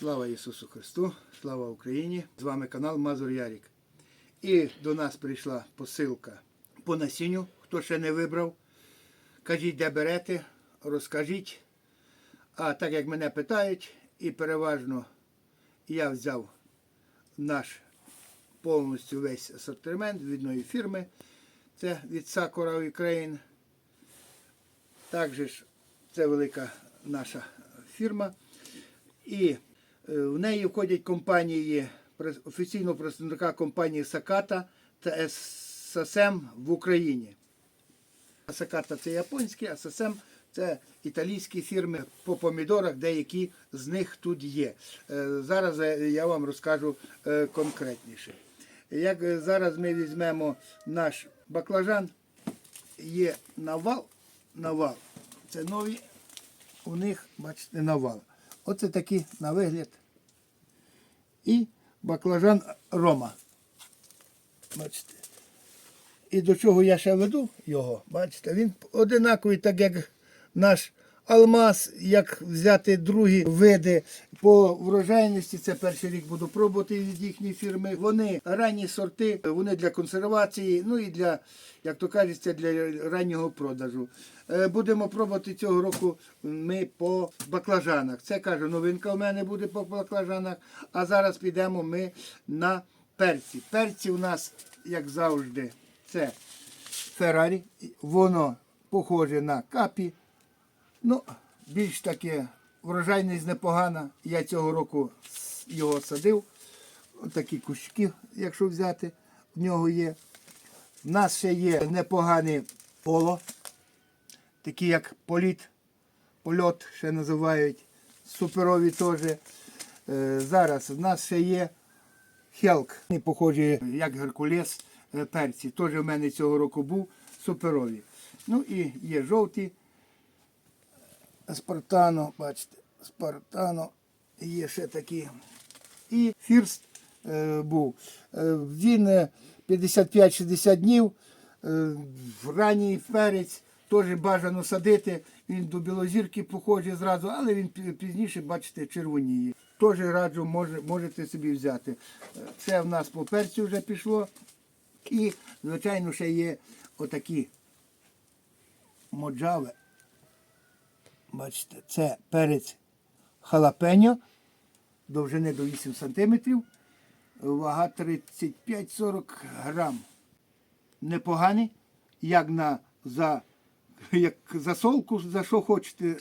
Слава Ісусу Христу, слава Україні! З вами канал Мазур Ярік. І до нас прийшла посилка по насінню. Хто ще не вибрав, кажіть, де берете, розкажіть. А так як мене питають, і переважно я взяв наш повністю весь асортимент від одної фірми. Це від Sakura Ukraine. Також це велика наша фірма. І в неї входять компанії офіційного представника компанії Саката та ССМ в Україні. Саката це японські, а ССМ це італійські фірми по помідорах, деякі з них тут є. Е, Зараз е, я вам розкажу е, конкретніше. Як е, зараз ми візьмемо наш баклажан, є навал, навал. Це нові, у них, бачите, навал. Оце такі на вигляд. І баклажан Рома. Бачите. І до чого я ще веду його, бачите, він одинаковий, так як наш алмаз, як взяти другі види по врожайності. Це перший рік буду пробувати від їхньої фірми. Вони ранні сорти, вони для консервації, ну і для, як то кажеться, для раннього продажу. Е, Будемо пробувати цього року ми по баклажанах. Це кажу, новинка в мене буде по баклажанах. А зараз підемо ми на перці. Перці у нас, як завжди, це Феррарі. Воно похоже на капі. Ну, більш таке врожайність непогана. Я цього року його садив. Такі кущики, якщо взяти, в нього є. У нас ще є непогані поло, такі як політ, польот ще називають, суперові теж. Е, Зараз в нас ще є Хелк, похожі як Геркулес е, перці. Теж в мене цього року був суперові. Ну і є жовті. Спартано, бачите, Спартано. Є ще такі. І фірст е, був. Е, він е, 55-60 днів. Е, ранній перець теж бажано садити. Він до білозірки похожий зразу, але він пізніше, бачите, червоніє. Теж раджу, може, можете собі взяти. Е, Це в нас по перцю вже пішло. І, звичайно, ще є отакі моджави. Бачите, це перець халапеньо, довжини до 8 см, вага 35-40 грам. Непоганий, як на за, як засолку, за що хочете.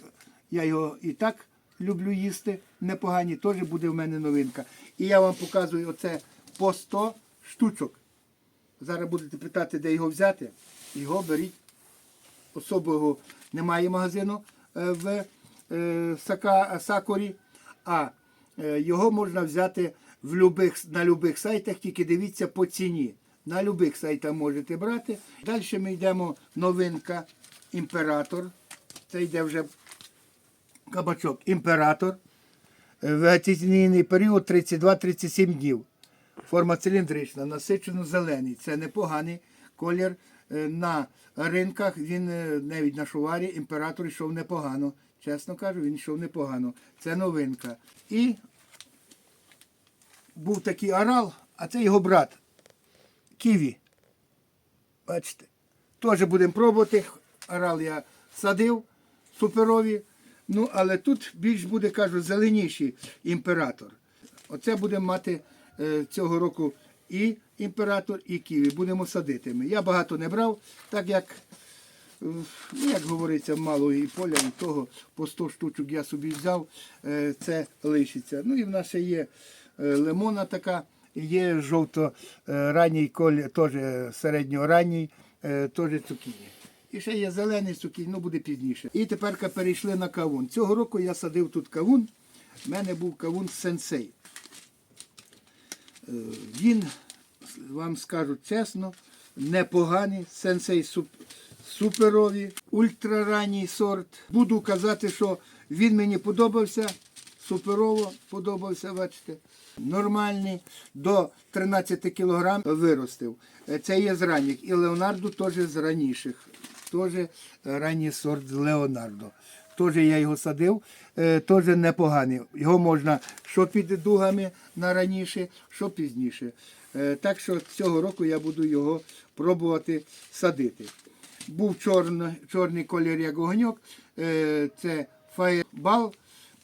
Я його і так люблю їсти. Непогані, теж буде в мене новинка. І я вам показую оце по 100 штучок. Зараз будете питати, де його взяти. Його беріть особого немає магазину в е, Сака, Сакорі, а е, його можна взяти в любих, на будь-яких сайтах, тільки дивіться по ціні. На будь-яких сайтах можете брати. Далі ми йдемо новинка імператор. Це йде вже кабачок імператор. Е, Вегетаційний період 32-37 днів. Форма циліндрична, насичено зелений. Це непоганий колір. Е, На ринках він е, навіть на шуварі імператор йшов непогано. Чесно кажу, він йшов непогано. Це новинка. І був такий орал, а це його брат. Ківі. Бачите. Теж будемо пробувати. Орал я садив суперові. Ну, але тут більш буде, кажу, зеленіший імператор. Оце будемо мати е, цього року і імператор, і ківі. Будемо садити ми. Я багато не брав, так як, е, ну, як говориться, мало і поля, і того по 100 штучок я собі взяв, е, це лишиться. Ну і в нас ще є е, лимона така, є жовто-ранній коль, теж середньоранній, е, теж цукіні. І ще є зелений цукінь, ну буде пізніше. І тепер перейшли на кавун. Цього року я садив тут кавун. У мене був кавун сенсей. Він, вам скажу чесно, непоганий. Сенсей суп, суперові, ультраранній сорт. Буду казати, що він мені подобався. Суперово подобався, бачите. Нормальний, до 13 кг виростив. Е, Це є з ранніх. І Леонардо теж з раніших. Теж ранній сорт з Леонардо. Теж я його садив, е, теж непоганий. Його можна що під дугами на раніше, що пізніше. Е, Так що цього року я буду його пробувати садити. Був чорно, чорний колір як огоньок, е, це фаєрбал.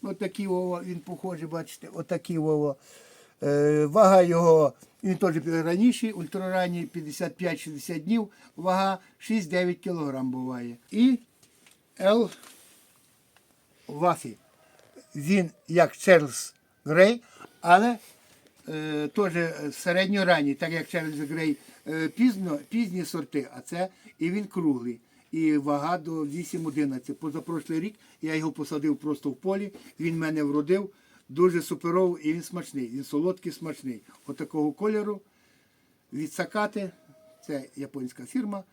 Отакий він похожий, бачите, отакий Вова. Е, Вага його, він теж раніше, ультраранній 55-60 днів, вага 6-9 кг буває. І L Вафі. Він як Чарльз Грей, але е, теж середньоранній, так як Чарльз Грей е, пізно, пізні сорти, а це і він круглий. І вага до 8-11. Позапрошлий рік я його посадив просто в полі, він мене вродив, дуже суперовий і він смачний. Він солодкий, смачний. Отакого кольору від Сакати, це японська фірма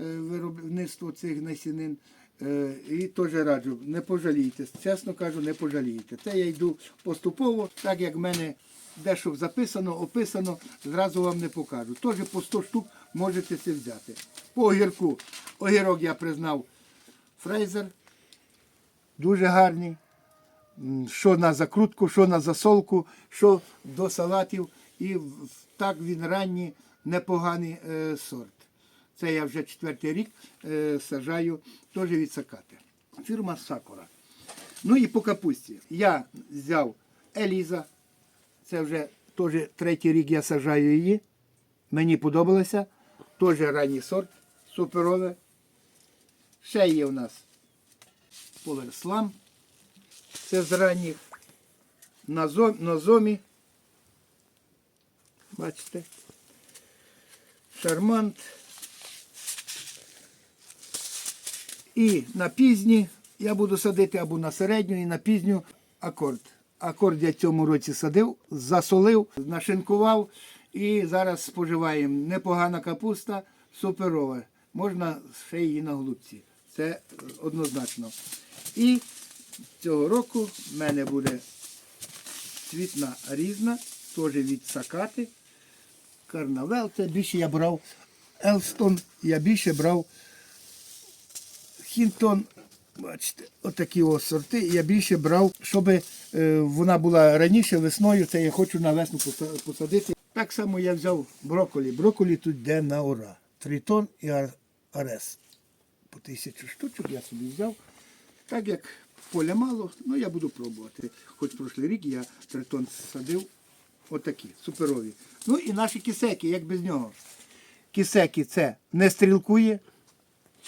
е, виробництво цих насінин. Е, І теж раджу, не пожалієте. Чесно кажу, не пожалієте. Це я йду поступово, так як в мене дещо записано, описано, зразу вам не покажу. Теж по 100 штук можете це взяти. По огірку. Огірок я признав фрейзер. Дуже гарний. Що на закрутку, що на засолку, що до салатів. І так він ранній, непоганий е, сорт. Це я вже четвертий рік е, сажаю теж від Сакати. Фірма Сакура. Ну і по капусті. Я взяв Еліза. Це вже теж третій рік я сажаю її. Мені подобалося. Теж ранній сорт, суперове. Ще є у нас Поверслам. Це з ранніх. Назо- Нозомі. Бачите. Шармант. І на пізні я буду садити або на середню, і на пізню акорд. Акорд я цьому році садив, засолив, нашинкував і зараз споживаємо. Непогана капуста, суперова. Можна ще її на голубці. Це однозначно. І цього року в мене буде цвітна різна, теж від сакати. Карнавел. Це більше я брав Елстон, я більше брав Хінтон. Бачите, отакі ось сорти. Я більше брав, щоб е, вона була раніше весною, це я хочу на весну посадити. Так само я взяв брокколі. Брокколі тут йде на ура. Тритон і арес. По тисячу штучок я собі взяв. Так як поля мало, ну я буду пробувати. Хоч прошлий рік я тритон садив. Отакі, суперові. Ну і наші кисеки, як без нього. Кисеки це не стрілкує,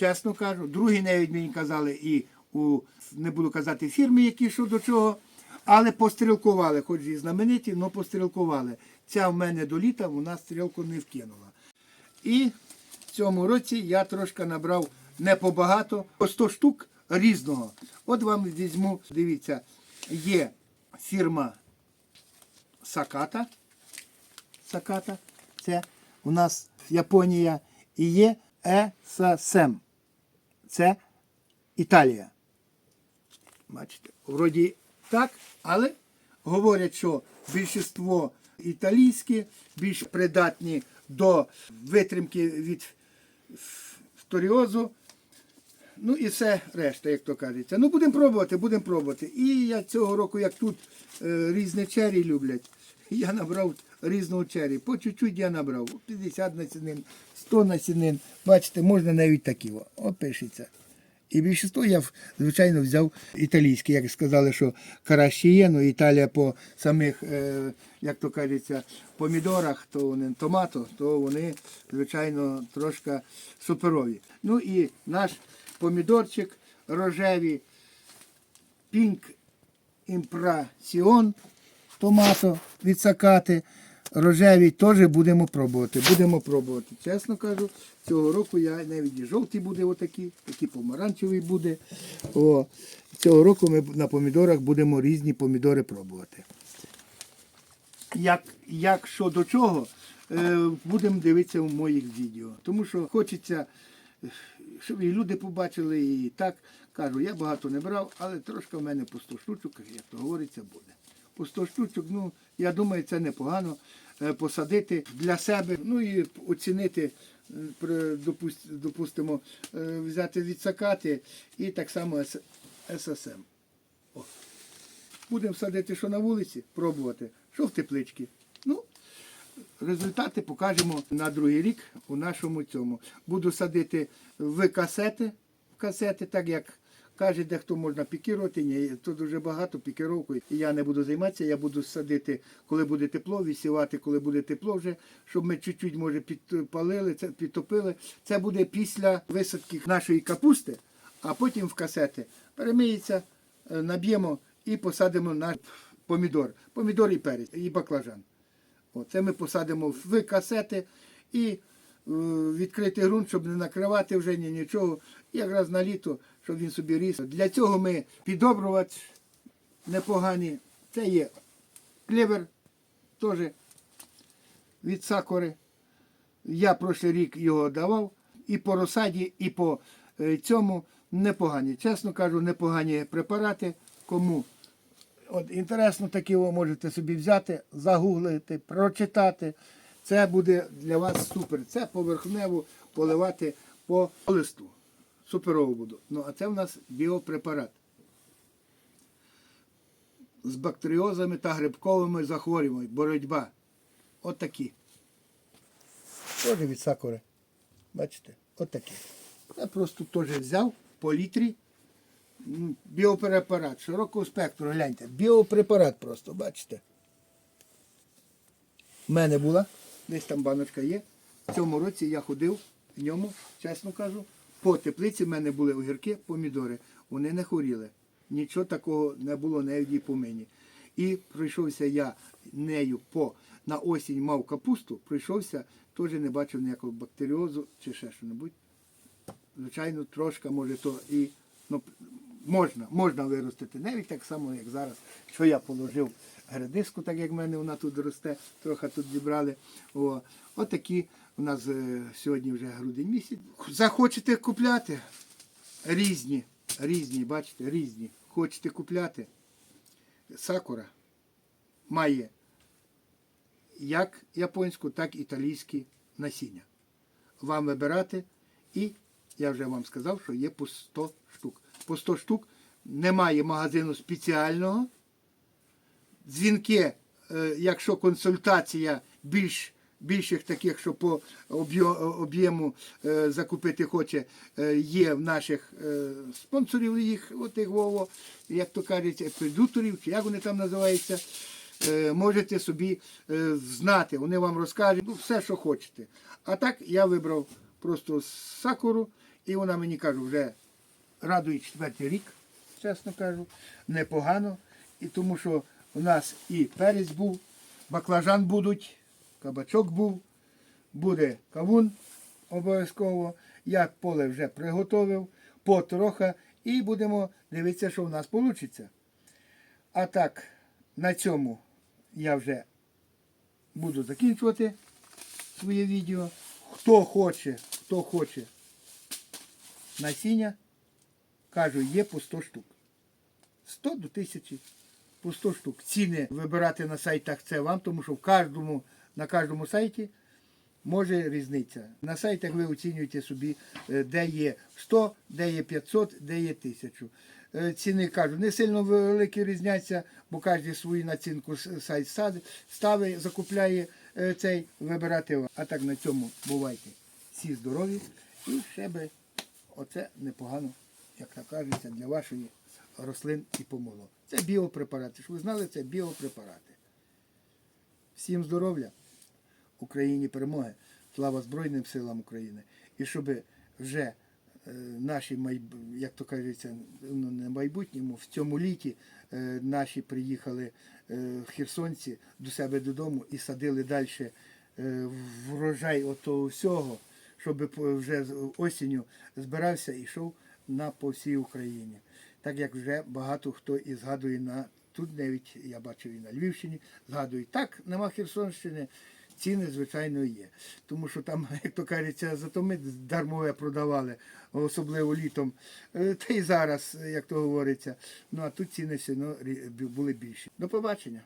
чесно кажу. Другі навіть мені казали і у, не буду казати фірми, які що до чого, але пострілкували, хоч і знамениті, але пострілкували. Ця в мене до літа вона стрілку не вкинула. І в цьому році я трошки набрав не побагато, по 100 штук різного. От вам візьму, дивіться, є фірма Саката. Саката. Це у нас Японія і є ЕССМ. Це Італія. Бачите, вроді так, але говорять, що більшість італійські, більш придатні до витримки від фторіозу. Ну і все решта, як то кажеться. Ну будемо пробувати, будемо пробувати. І я цього року, як тут е, різні чері люблять, я набрав різного чері. По чуть-чуть я набрав. 50 насінин, 100 насінин. Бачите, можна навіть такі. о. О, пишеться. І більшість я, звичайно, взяв італійські. Як сказали, що краще є, ну Італія по самих, е, як то кажеться, помідорах, то вони томато, то вони, звичайно, трошки суперові. Ну і наш помідорчик рожевий Pink Impression томато від Сакати. Рожеві теж будемо пробувати. Будемо пробувати. Чесно кажу, цього року я навіть і жовті буде отакі, такі помаранчеві буде. О, цього року ми на помідорах будемо різні помідори пробувати. Як, як що до чого, е, будемо дивитися в моїх відео. Тому що хочеться, щоб і люди побачили, і так кажу, я багато не брав, але трошки в мене по 100 штучок, як то говориться, буде. По 100 штучок, ну, я думаю, це непогано е, посадити для себе, ну і оцінити, е, допустимо, е, взяти відсакати і так само ССМ. О. Будемо садити, що на вулиці, пробувати, що в тепличці. Ну, результати покажемо на другий рік у нашому цьому. Буду садити в касети, в касети, так як каже, дехто можна пікірувати. Ні, тут дуже багато пікіровкою. І Я не буду займатися, я буду садити, коли буде тепло, висівати, коли буде тепло вже, щоб ми чуть-чуть, може, підпалили, це підтопили. Це буде після висадки нашої капусти, а потім в касети перемиється, е, наб'ємо і посадимо на помідор. Помідор і перець, і баклажан. Оце ми посадимо в касети і е, відкритий ґрунт, щоб не накривати вже ні нічого. Якраз на літо, щоб він собі ріс. Для цього ми підобрювати непогані. Це є клевер теж від сакури. Я прошлий рік його давав і по розсаді, і по е, цьому непогані. Чесно кажу, непогані препарати. Кому От інтересно, такі ви можете собі взяти, загуглити, прочитати. Це буде для вас супер. Це поверхнево поливати по листу. Суперово буду. Ну, а це в нас біопрепарат. З бактеріозами та грибковими захворюваннями. Боротьба. От такі. Теж від сакури. Бачите? От такі. Я просто теж взяв по літрі. Біопрепарат, широкого спектру, гляньте. Біопрепарат просто, бачите. У мене була, десь там баночка є. В цьому році я ходив в ньому, чесно кажу. По теплиці в мене були огірки, помідори. Вони не хворіли. Нічого такого не було навіть і по мені. І пройшовся я нею по на осінь мав капусту, пройшовся, теж не бачив ніякого бактеріозу чи ще що-небудь звичайно, трошки може то і ну, можна, можна виростити. Навіть так само, як зараз, що я положив градиску, так як в мене вона тут росте, трохи тут зібрали. О, отакі у нас е, сьогодні вже грудень місяць. Захочете купляти різні, різні, бачите, різні. Хочете купляти. Сакура має як японську, так і італійські насіння. Вам вибирати і я вже вам сказав, що є по 100 штук. По 100 штук немає магазину спеціального. Дзвінки, е, якщо консультація більш, більших таких, що по об'єму е, закупити хоче, е, є в наших спонсорів їх, отих Вово, як то кажуть, продюкторів, чи як вони там називаються. Можете собі знати, вони вам розкажуть ну, все, що хочете. А так я вибрав просто сакуру, і вона мені каже, вже радує четвертий рік, чесно кажу, непогано. І тому що у нас і перець був, баклажан будуть, кабачок був, буде кавун обов'язково. Я поле вже приготовив, потроха, і будемо дивитися, що в нас вийде. А так, на цьому я вже буду закінчувати своє відео. Хто хоче, хто хоче насіння, кажу, є по 100 штук. 100 до 1000 по 100 штук. Ціни вибирати на сайтах це вам, тому що в кожному, на кожному сайті може різниця. На сайтах ви оцінюєте собі, е, де є 100, де є 500, де є 1000. Е, Ціни кажу, не сильно великі різняться, бо кожен свою націнку сайт ставить, закупляє е, цей, вибирати. вам. А так на цьому бувайте. Всі здорові і ще би оце непогано, як так кажеться, для вашої рослин і помолу. Це біопрепарати. Ж ви знали, це біопрепарати. Всім здоров'я, Україні перемоги, слава Збройним силам України. І щоб вже е, наші як то кажеться, ну не майбутньому, в цьому літі е, наші приїхали е, херсонці до себе додому і садили далі врожай отого всього, щоб вже осінню збирався і йшов на по всій Україні. Так як вже багато хто і згадує на тут, навіть я бачив і на Львівщині, згадують, так, нема Херсонщини. Ціни, звичайно, є. Тому що там, як то кажеться, зато ми дармове продавали, особливо літом. Е, Та й зараз, як то говориться. Ну а тут ціни все одно були більші. До побачення.